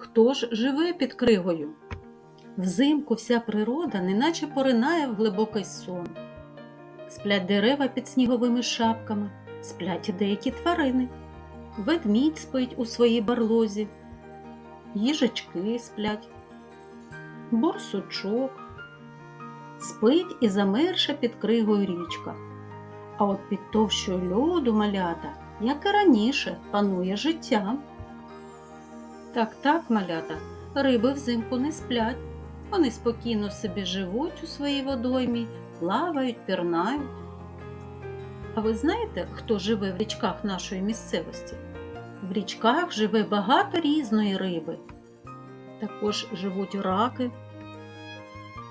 Хто ж живе під кригою? Взимку вся природа неначе поринає в глибокий сон. Сплять дерева під сніговими шапками, сплять деякі тварини. Ведмідь спить у своїй барлозі, їжачки сплять, борсучок, спить і замерша під кригою річка. А от під товщою льоду малята, як і раніше, панує життя. Так, так, малята, риби взимку не сплять. Вони спокійно собі живуть у своїй водоймі, плавають, пірнають. А ви знаєте, хто живе в річках нашої місцевості? В річках живе багато різної риби. Також живуть раки,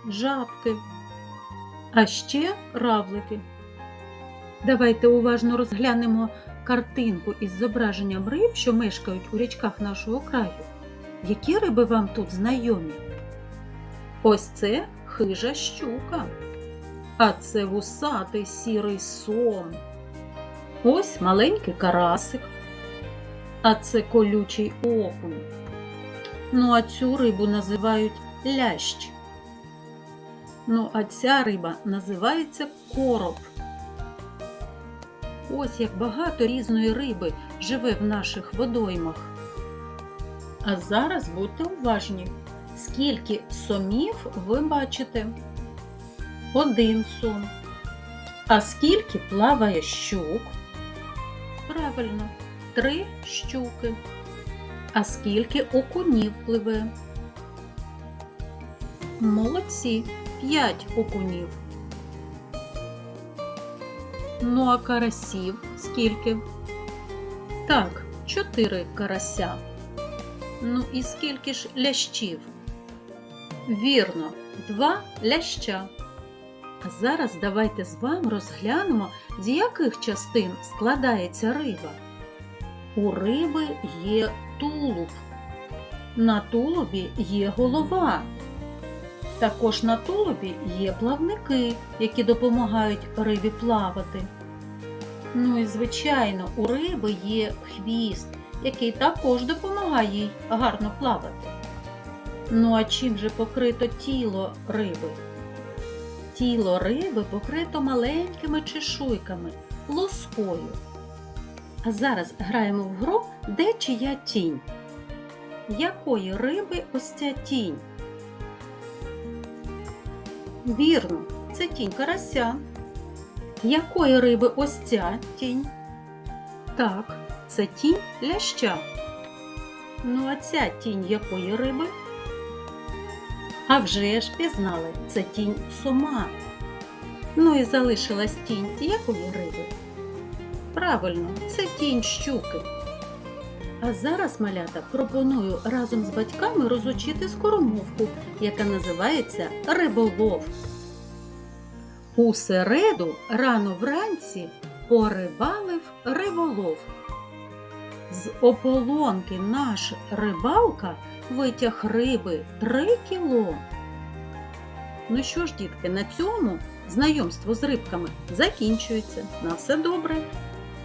жабки, а ще равлики. Давайте уважно розглянемо картинку із зображенням риб, що мешкають у річках нашого краю. Які риби вам тут знайомі? Ось це хижа щука, а це вусатий сірий сом. Ось маленький карасик, а це колючий окунь. Ну, а цю рибу називають лящ. Ну, а ця риба називається короб. Ось як багато різної риби живе в наших водоймах. А зараз будьте уважні, скільки сомів ви бачите? Один сом. А скільки плаває щук? Правильно, три щуки. А скільки окунів пливе? Молодці, п'ять окунів. Ну а карасів скільки? Так, чотири карася. Ну і скільки ж лящів? Вірно, два ляща. А зараз давайте з вами розглянемо, з яких частин складається риба. У риби є тулуб. На тулубі є голова. Також на тулубі є плавники, які допомагають рибі плавати. Ну і звичайно, у риби є хвіст, який також допомагає їй гарно плавати. Ну а чим же покрито тіло риби? Тіло риби покрито маленькими чешуйками, лоскою. А зараз граємо в гру де чия тінь. Якої риби ось ця тінь? Вірно, це тінь карася. Якої риби ось ця тінь? Так, це тінь ляща. Ну а ця тінь якої риби? А вже ж пізнали, це тінь сома. Ну і залишилась тінь якої риби? Правильно, це тінь щуки. А зараз, малята, пропоную разом з батьками розучити скоромовку, яка називається риболов. У середу рано вранці порибалив риболов. З ополонки наш рибалка витяг риби три кіло. Ну що ж, дітки, на цьому знайомство з рибками закінчується. На все добре!